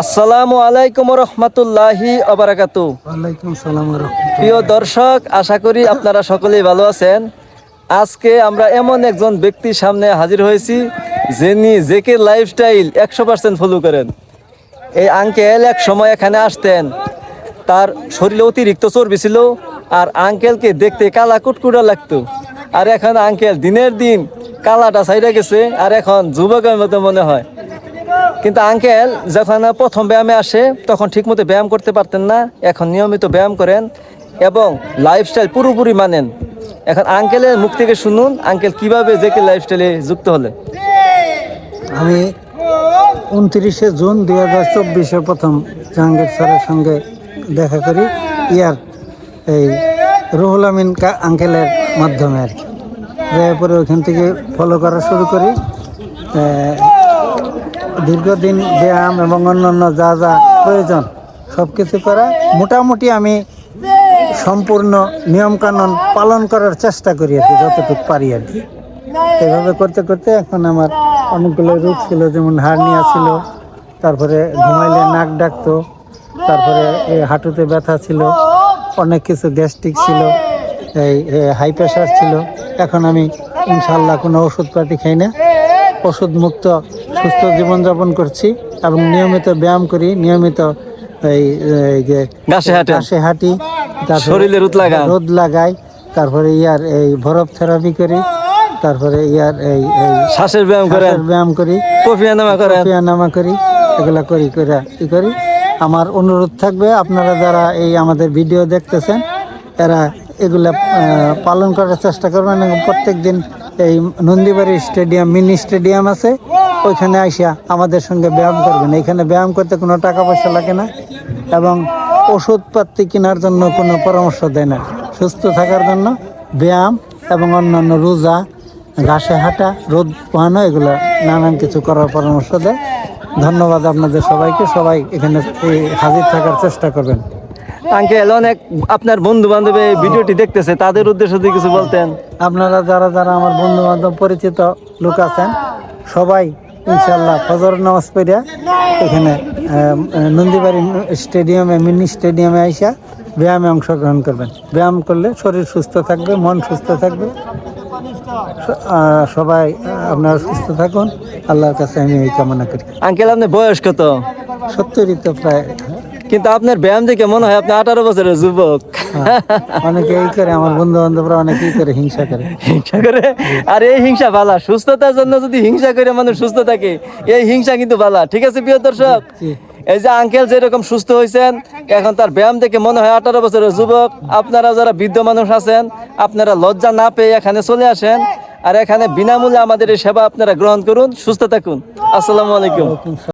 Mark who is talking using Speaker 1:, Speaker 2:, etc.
Speaker 1: আসসালামু আলাইকুম রহমতুল্লাহি অবরাকাতু প্রিয় দর্শক আশা করি আপনারা সকলেই ভালো আছেন। আজকে আমরা এমন একজন ব্যক্তির সামনে হাজির হয়েছি যিনি জেকে লাইফস্টাইল একশো পার্সেন্ট ফলো করেন। এই আঙ্কেল এক সময় এখানে আসতেন তার শরীরে অতিরিক্ত চর্বি ছিল আর আঙ্কেলকে দেখতে কালা কুটকুটা লাগতো। আর এখন আঙ্কেল দিনের দিন কালাটা সাইডে গেছে আর এখন যুবকের মতো মনে হয়। কিন্তু আঙ্কেল, যখন প্রথম ব্যায়ামে আসে, তখন ঠিকমতো ব্যায়াম করতে পারতেন না। এখন নিয়মিত ব্যায়াম করেন এবং লাইফস্টাইল পুরোপুরি মানেন। এখন আঙ্কেলের মুখ থেকে শুনুন, আঙ্কেল কীভাবে জেকে লাইফস্টাইলে যুক্ত হলেন?
Speaker 2: আমি উনত্রিশে জুন দুই হাজার চব্বিশে প্রথম জাহাঙ্গীর স্যারের সঙ্গে দেখা করি, ইয়ার এই রুহুল আমিন আঙ্কেলের মাধ্যমে আর কি। পরে ওইখান থেকে ফলো করা শুরু করি। দীর্ঘদিন ব্যায়াম এবং অন্যান্য যা যা প্রয়োজন সব কিছু করা মোটামুটি আমি সম্পূর্ণ নিয়মকানুন পালন করার চেষ্টা করি আর কি, যতটুকু পারি আর কি। এইভাবে করতে করতে এখন আমার অনেকগুলো রোগ ছিল, যেমন হার্নিয়া ছিল, তারপরে ঘুমাইলে নাক ডাকতো, তারপরে হাঁটুতে ব্যথা ছিল, অনেক কিছু গ্যাস্ট্রিক ছিল, এই হাই প্রেশার ছিল। এখন আমি ইনশাল্লাহ কোনো ওষুধপাতি খাই না। ওষুধ মুক্ত সুস্থ জীবনযাপন করছি এবং নিয়মিত ব্যায়াম করি নিয়মিত এই যে
Speaker 1: ঘাসে
Speaker 2: হাঁটি। তারপরে
Speaker 1: শরীরে রোদ লাগান?
Speaker 2: রোদ লাগাই তারপরে ইয়ার এই বরফ থেরাপি করি তারপরে ইয়ার এই এই
Speaker 1: শ্বাসের ব্যায়াম
Speaker 2: শ্বাসের ব্যায়াম করি
Speaker 1: কফিয়া নামা করেন।
Speaker 2: নামা করি এগুলা করি করে ই করি। আমার অনুরোধ থাকবে আপনারা যারা এই আমাদের ভিডিও দেখতেছেন এরা এগুলা পালন করার চেষ্টা করবেন এবং প্রত্যেক দিন এই নন্দীবাড়ি স্টেডিয়াম, মিনি স্টেডিয়াম আছে। ওইখানে আইসা আমাদের সঙ্গে ব্যায়াম করবেন। এখানে ব্যায়াম করতে কোনো টাকা পয়সা লাগে না এবং ওষুধপাতি কেনার জন্য কোনো পরামর্শ দেয় না। সুস্থ থাকার জন্য ব্যায়াম এবং অন্যান্য রোজা, ঘাসে হাঁটা, রোদ পোহানো, এগুলো নানান কিছু করার পরামর্শ দেয়। ধন্যবাদ আপনাদের সবাইকে। সবাই এখানে হাজির থাকার চেষ্টা করবেন।
Speaker 1: আঙ্কেল অনেক আপনার বন্ধু বান্ধব এই ভিডিওটি দেখতেছে তাদের উদ্দেশ্যে যদি কিছু বলতেন।
Speaker 2: আপনারা যারা যারা আমার বন্ধু বান্ধব পরিচিত লোক আছেন সবাই ইনশাল্লাহ ফজর নামাজ পড়িয়া এখানে নন্দীবাড়ি স্টেডিয়ামে মিনি স্টেডিয়ামে আইসা ব্যায়ামে অংশগ্রহণ করবেন। ব্যায়াম করলে শরীর সুস্থ থাকবে মন সুস্থ থাকবে। সবাই আপনারা সুস্থ থাকুন। আল্লাহর কাছে আমি এই কামনা করি।
Speaker 1: আঙ্কেল আপনার বয়স কত?
Speaker 2: সত্তরই তো প্রায়।
Speaker 1: কিন্তু আপনার ব্যায়াম দেখে মনে হয় আপনি আঠারো বছরের যুবক।
Speaker 2: অনেকে এই করে আমার বন্ধু বান্ধবরা অনেকেই করে হিংসা করে।
Speaker 1: হিংসা করে? আর এই হিংসা বালা সুস্থতার জন্য যদি হিংসা করে মানুষ সুস্থ থাকে এই হিংসা কিন্তু বালা। ঠিক আছে প্রিয় দর্শক? এই যে আঙ্কেল যেরকম সুস্থ হয়েছেন এখন তার ব্যায়াম দেখে মনে হয় আঠারো বছরের যুবক। আপনারা যারা বৃদ্ধ মানুষ আছেন আপনারা লজ্জা না পেয়ে এখানে চলে আসেন। আর এখানে বিনামূল্যে আমাদের এই সেবা আপনারা গ্রহণ করুন। সুস্থ থাকুন। আসসালামু আলাইকুম।